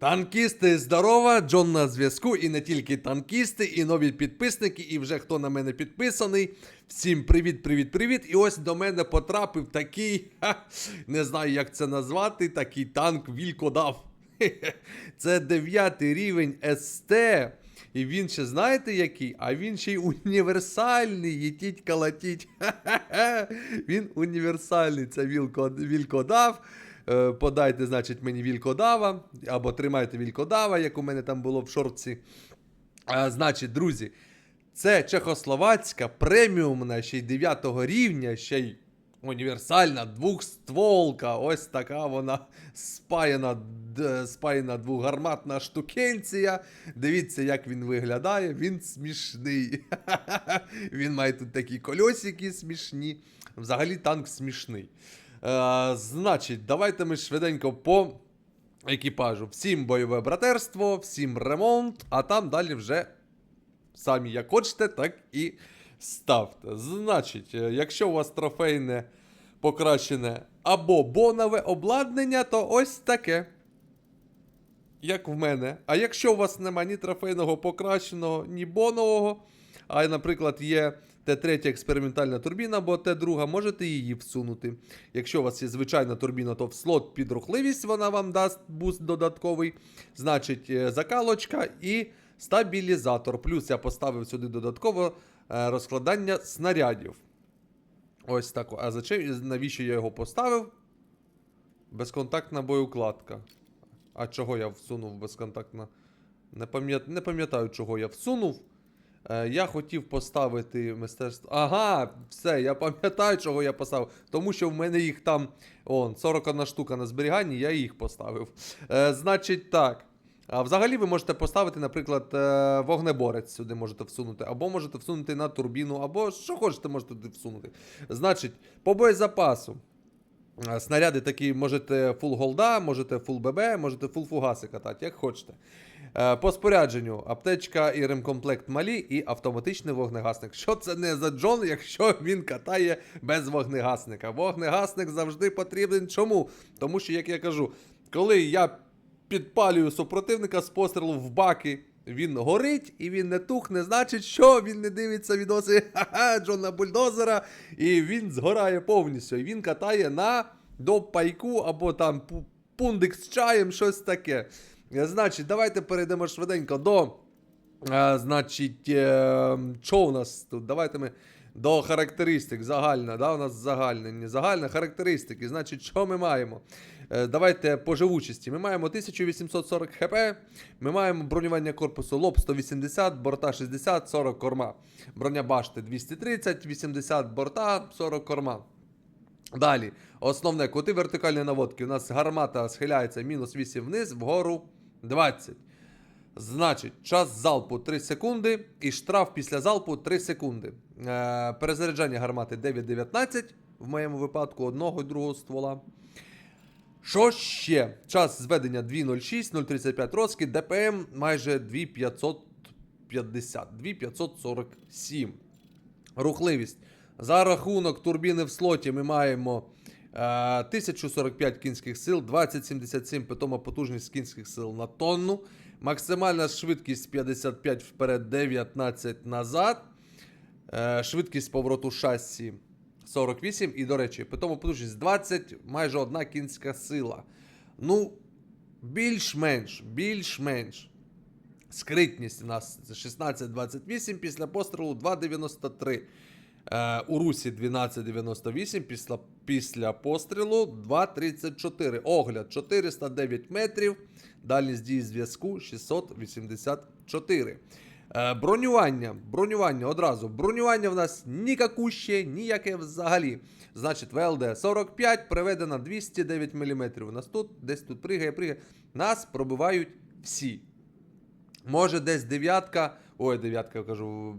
Танкісти, здорова! Джон на зв'язку, і не тільки танкісти, і нові підписники, і вже хто на мене підписаний. Всім привіт, привіт, привіт! І ось до мене потрапив такий, ха, не знаю, як це назвати, такий танк Вількодав. Це 9 рівень СТ. І він ще знаєте який? А він ще й універсальний. Їтіть калатіть. Він універсальний. Це вілко, вількодав. Е, Подайте, значить, мені вількодава, або тримайте вількодава, як у мене там було в шортці. А, значить, друзі, це чехословацька преміумна ще й 9 рівня, ще й універсальна двохстволка. Ось така вона спаяна, спаяна двогарматна штукенція. Дивіться, як він виглядає. Він смішний. Він має тут такі кольосики смішні. Взагалі танк смішний. Е, значить, давайте ми швиденько по екіпажу. Всім бойове братерство, всім ремонт, а там далі вже самі як хочете, так і ставте. Значить, е, якщо у вас трофейне покращене або бонове обладнання, то ось таке. Як в мене. А якщо у вас нема ні трофейного покращеного, ні бонового, а, наприклад, є Т3 експериментальна турбіна або Т2, можете її всунути. Якщо у вас є звичайна турбіна, то в слот під рухливість вона вам дасть буст додатковий. Значить, е, закалочка і стабілізатор. Плюс я поставив сюди додатково е, розкладання снарядів. Ось так. А зачем, навіщо я його поставив? Безконтактна боєукладка. А чого я всунув безконтактна? Не пам'ятаю, чого я всунув. Е, я хотів поставити мистецтво. Ага, все, я пам'ятаю, чого я поставив. Тому що в мене їх там он, 41 штука на зберіганні, я їх поставив. Е, значить так. А взагалі ви можете поставити, наприклад, е, вогнеборець сюди можете всунути, або можете всунути на турбіну, або що хочете, можете всунути. Значить, по боєзапасу. Е, Снаряди такі можете фул голда, можете фул ББ, можете фул фугаси катати, як хочете. Е, По спорядженню аптечка і ремкомплект малі, і автоматичний вогнегасник. Що це не за Джон, якщо він катає без вогнегасника? Вогнегасник завжди потрібен. Чому? Тому що, як я кажу, коли я підпалюю супротивника з пострілу в баки. Він горить і він не тухне, значить, що він не дивиться відоси ха-ха, Джона Бульдозера, і він згорає повністю. І він катає на до пайку або там пундик з чаєм, щось таке. Е, Значить, давайте перейдемо швиденько до. е, значить, е, що у нас тут? Давайте ми до характеристик. Загальна, да, у нас загальна, не загальна характеристики. Значить, що ми маємо? Е, Давайте по живучості. Ми маємо 1840 хп, ми маємо бронювання корпусу лоб 180, борта 60, 40 корма. Броня башти 230, 80 борта, 40 корма. Далі, основне кути вертикальної наводки. У нас гармата схиляється мінус 8 вниз, вгору 20. Значить, час залпу 3 секунди і штраф після залпу 3 секунди. Е, перезаряджання гармати 9.19 в моєму випадку одного і другого ствола. Що ще? Час зведення 2.06, 0.35 розкид, ДПМ майже 2.550, 2.547. Рухливість. За рахунок турбіни в слоті ми маємо е, 1045 кінських сил, 2077 питома потужність кінських сил на тонну. Максимальна швидкість 55 вперед, 19 назад. Е, швидкість повороту шасі 48. І, до речі, питома потужність 20, майже одна кінська сила. Ну, більш-менш, більш-менш. Скритність у нас 16-28 після пострілу 2,93. Е, у Русі 12,98 після, після пострілу 2,34. Огляд 409 метрів. Дальність дії зв'язку 684. Е, бронювання. Бронювання одразу. Бронювання в нас нікакуще, ніяке взагалі. Значить, ВЛД 45, приведено 209 мм. У нас тут десь тут пригає, пригає. Нас пробивають всі. Може, десь дев'ятка. Ой, дев'ятка я кажу,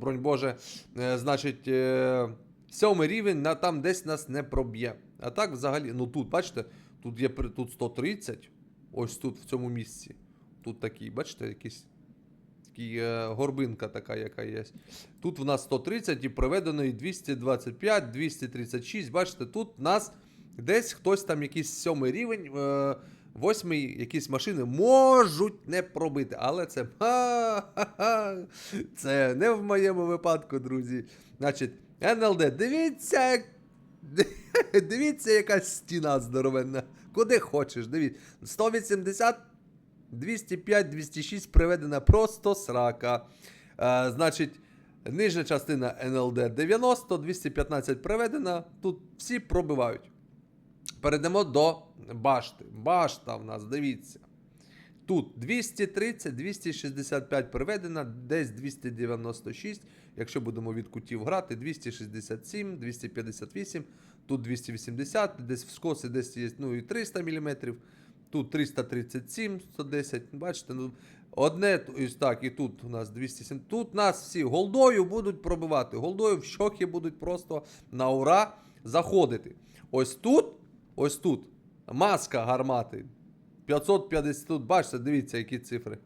бронь Боже. Е, значить, е, сьомий рівень там десь нас не проб'є. А так, взагалі, ну тут, бачите, тут є тут 130. Ось тут, в цьому місці. Тут такий, бачите, якийсь. Такий, е, горбинка така, яка є. Тут в нас 130 і проведено і 225, 236. Бачите, тут в нас десь хтось там якийсь сьомий рівень. Е, восьмий якісь машини можуть не пробити, але це це не в моєму випадку, друзі. Значить, НЛД, дивіться, дивіться, яка стіна здоровенна. Куди хочеш, дивіться. 180, 205, 206 приведена просто срака. Е, значить, нижня частина НЛД 90, 215 приведена. Тут всі пробивають. Перейдемо до башти. Башта в нас, дивіться. Тут 230, 265 приведена, десь 296. Якщо будемо від кутів грати, 267, 258, тут 280, десь в скоси десь є ну, і 300 мм. Тут 337, 110. Бачите, ну, одне ось так, і тут у нас 207. Тут нас всі голдою будуть пробивати. Голдою в щоки будуть просто на ура заходити. Ось тут, ось тут маска гармати. 550 тут, бачите, дивіться, які цифри.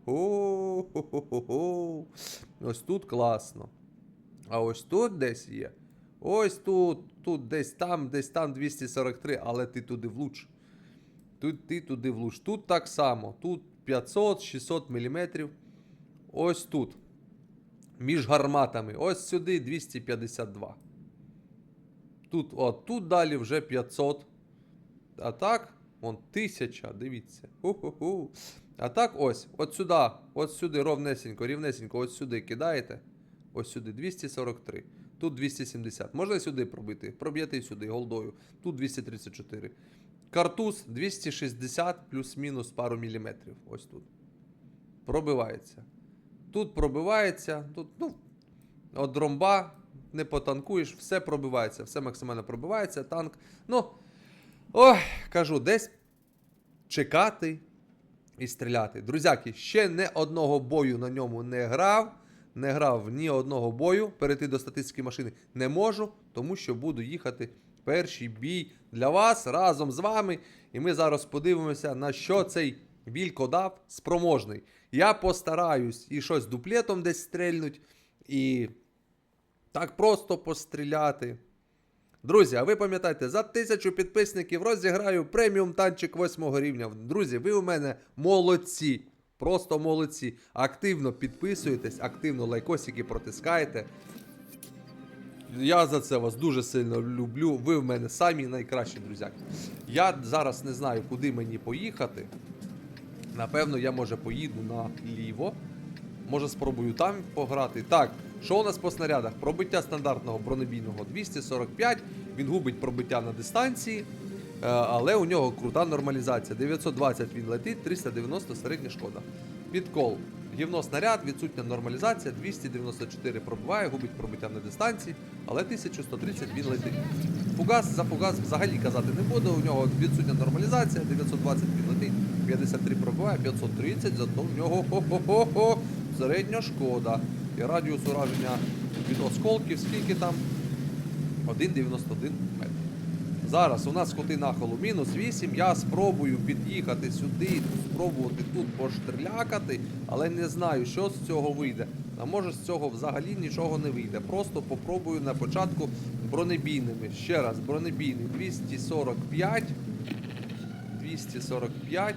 Ось тут класно. А ось тут десь є. Ось тут, тут десь там, десь там 243, але ти туди влуч. Тут ти туди влуч. Тут так само. Тут 500-600 мм. Ось тут. Між гарматами. Ось сюди 252. Тут, от, тут далі вже 500. А так, вон 1000, дивіться. Ху-ху-ху. А так ось, от сюди, от сюди, ровнесенько, рівнесенько, ось сюди кидаєте. Ось сюди 243. Тут 270. Можна сюди пробити. Проб'єте сюди голдою. Тут 234. Картуз 260 плюс-мінус пару міліметрів. Ось тут. Пробивається. Тут пробивається. Тут, ну, от дромба не потанкуєш, все пробивається, все максимально пробивається. Танк. Ну, ой, кажу, десь чекати і стріляти. Друзяки, ще не одного бою на ньому не грав. Не грав ні одного бою. Перейти до статистики машини не можу, тому що буду їхати перший бій для вас разом з вами. І ми зараз подивимося, на що цей Вілько дав спроможний. Я постараюсь і щось дуплетом десь стрельнуть, і так просто постріляти. Друзі, а ви пам'ятаєте, за тисячу підписників розіграю преміум танчик 8 рівня. Друзі, ви у мене молодці. Просто молодці. Активно підписуєтесь, активно лайкосики протискаєте. Я за це вас дуже сильно люблю. Ви в мене самі найкращі друзяки. Я зараз не знаю, куди мені поїхати. Напевно, я може поїду наліво. Може спробую там пограти. Так, що у нас по снарядах? Пробиття стандартного бронебійного 245. Він губить пробиття на дистанції. е, Але у нього крута нормалізація. 920 він летить, 390 середня шкода. Підкол. Гівно снаряд, відсутня нормалізація, 294 пробиває, губить пробиття на дистанції, але 1130 він летить. Фугас за фугас взагалі казати не буду. У нього відсутня нормалізація, 920 він летить, 53 пробиває, 530, зато в нього хо-хо-хо-хо, середня шкода. І радіус ураження від осколків, скільки там? 1,91 метр. Зараз у нас коти нахилу мінус 8. Я спробую під'їхати сюди, спробувати тут поштрилякати, але не знаю, що з цього вийде. А може з цього взагалі нічого не вийде. Просто попробую на початку бронебійними. Ще раз, бронебійний 245. 245.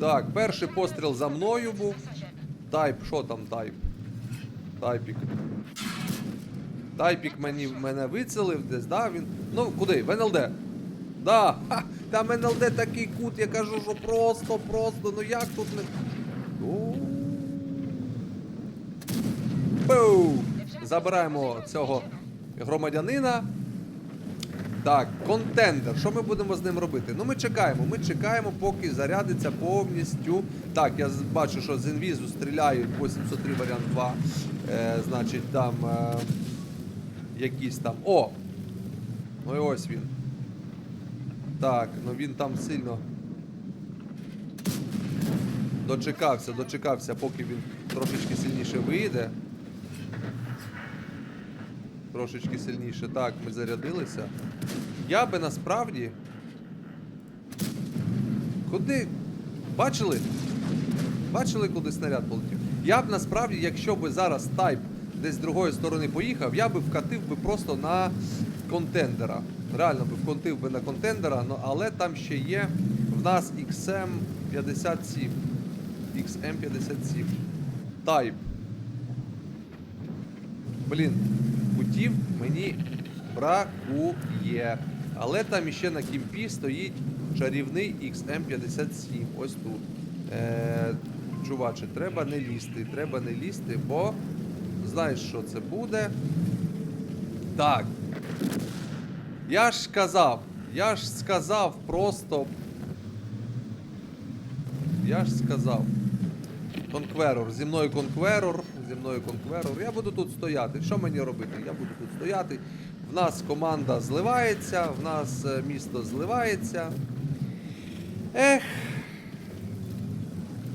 Так, перший постріл за мною був. Тайп, що там тайп? Тайпік. Тайпік мені, мене вицелив десь, да? Він. Ну, куди? В НЛД. Да. Ха, там НЛД такий кут, я кажу, що просто, просто, ну як тут не. Бу! Забираємо цього громадянина. Так, контендер. Що ми будемо з ним робити? Ну, ми чекаємо. Ми чекаємо, поки зарядиться повністю. Так, я бачу, що з інвізу стріляють 803 варіант 2. Е, значить, там е, якісь там. О! Ну і ось він. Так, ну він там сильно. Дочекався, дочекався, поки він трошечки сильніше вийде. Трошечки сильніше. Так, ми зарядилися. Я би насправді. Куди? Бачили? Бачили, куди снаряд полетів? Я б насправді, якщо би зараз тайп десь з другої сторони поїхав, я би вкатив би просто на контендера. Реально би вконтив би на контендера, але там ще є в нас XM57. XM57. Type. Блін, путів мені бракує. Але там іще на кімпі стоїть чарівний XM57. Ось тут. Е, чуваче, треба не лізти, треба не лізти, бо знаєш, що це буде. Так. Я ж сказав, я ж сказав просто. Я ж сказав. Конкверор, зі мною конкверор, зі мною конкверор. Я буду тут стояти. Що мені робити? Я буду тут стояти. В нас команда зливається, в нас е, місто зливається. Ех.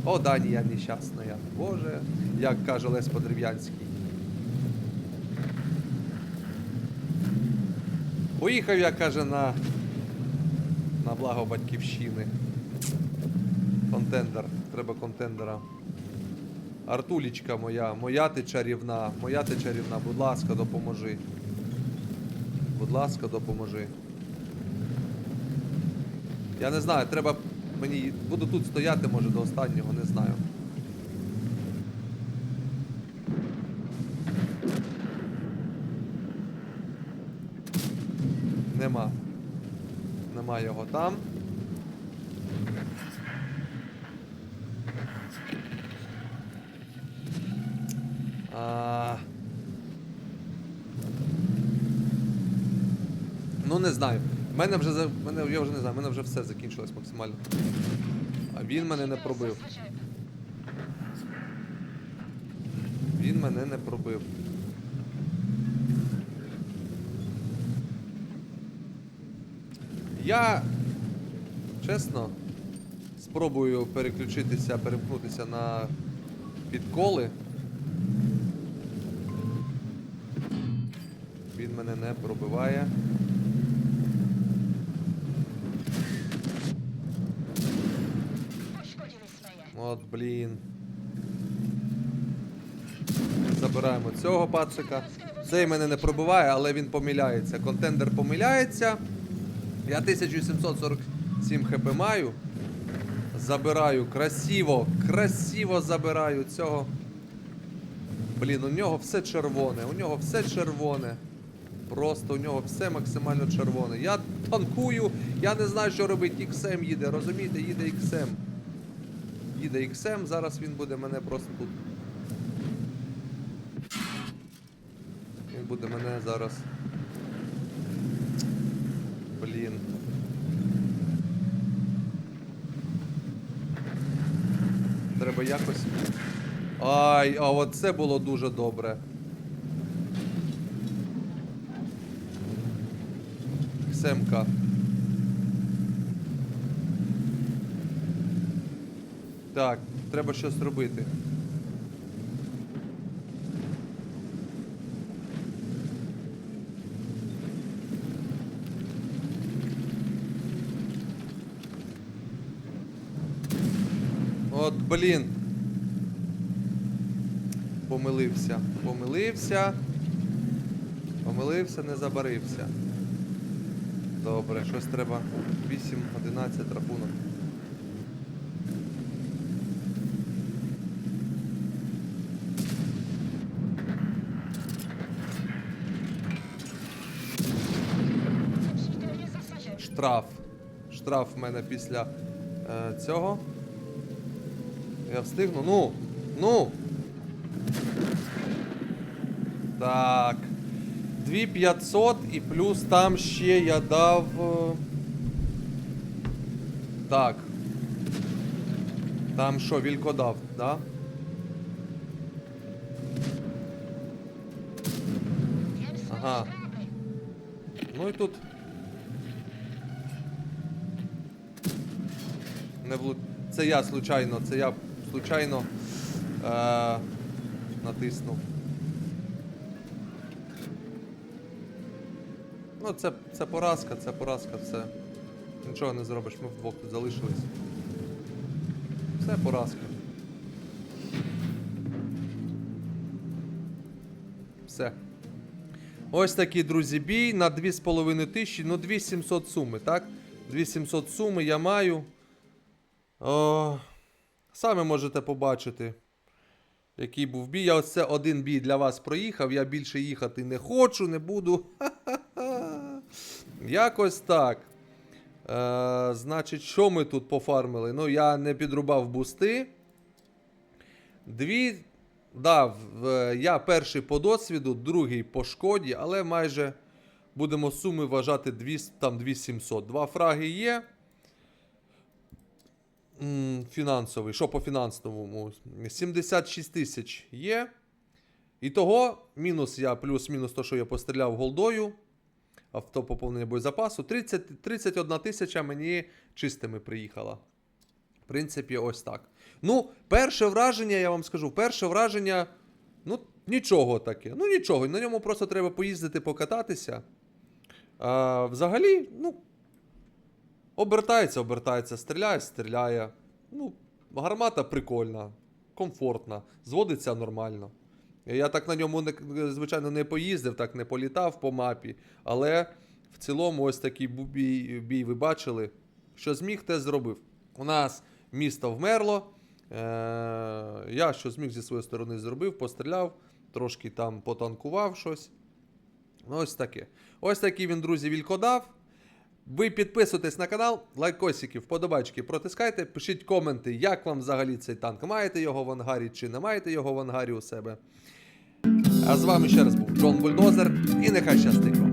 О, Данія нещасна. Боже, як каже Лес Подерев'янський. Поїхав я, каже, на, на благо батьківщини. Контендер. Треба контендера. Артулічка моя, моя ти чарівна, моя ти чарівна, будь ласка, допоможи. Будь ласка, допоможи. Я не знаю, треба мені. Буду тут стояти, може, до останнього, не знаю. Нема. Його там. А... Ну не знаю. Мене вже за- мене, я вже не знаю, мене вже все закінчилось максимально. А він мене не пробив. Він мене не пробив. Я чесно спробую переключитися, перемкнутися на підколи. Він мене не пробиває. От, блін. Забираємо цього пацика. Цей мене не пробиває, але він помиляється. Контендер помиляється. Я 1747 хп маю. Забираю красиво, красиво забираю цього. Блін, у нього все червоне, у нього все червоне. Просто у нього все максимально червоне. Я танкую, я не знаю, що робити. XM їде, розумієте, їде XM. Їде XM, зараз він буде мене просто тут. Він буде мене зараз. Блін. Треба якось. Ай, а от це було дуже добре. Ксемка. Так, треба щось робити. От, блін. Помилився. Помилився. Помилився, не забарився. Добре, щось треба. 8-11 рахунок. Штраф. Штраф в мене після е, цього. Я встигну. Ну! Ну! Так. 2500 і плюс там ще я дав. е, Так. Там що, Вілько дав, да? Ага. Ну і тут. Не влу... Це я случайно, це я случайно е... натиснув. Ну, це, це поразка, це поразка, все. Нічого не зробиш, ми вдвох тут залишились. Все поразка. Все. Ось такий, друзі, бій на 2,5 тисячі, ну 2700 суми, так? 2700 суми я маю. О, саме можете побачити, який був бій. Я ось це один бій для вас проїхав. Я більше їхати не хочу, не буду. Ха-ха-ха. Якось так. Е, значить, що ми тут пофармили? Ну, я не підрубав бусти. Дві. Да, в- я перший по досвіду, другий по шкоді, але майже будемо суми вважати 200, там 2700. Два фраги є. Фінансовий. Що по фінансовому? 76 тисяч є. І того, мінус я, плюс-мінус то, що я постріляв голдою. Автопоповнення боєзапасу. 30, 31 тисяча мені чистими приїхала. В принципі, ось так. Ну, перше враження, я вам скажу, перше враження, ну, нічого таке. Ну, нічого. На ньому просто треба поїздити, покататися. А, взагалі, ну, обертається, обертається, стріляє, стріляє. Ну, гармата прикольна, комфортна, зводиться нормально. Я так на ньому, звичайно, не поїздив, так не політав по мапі, але в цілому ось такий бій, бій ви бачили. Що зміг, те зробив. У нас місто вмерло. Е- я що зміг зі своєї сторони зробив, постріляв, трошки там потанкував щось. Ну, ось таке. Ось такий він, друзі, вількодав. Ви підписуйтесь на канал, лайкосики, вподобачки протискайте, пишіть коменти, як вам взагалі цей танк. Маєте його в ангарі чи не маєте його в ангарі у себе. А з вами ще раз був Джон Бульдозер, і нехай щастить вам.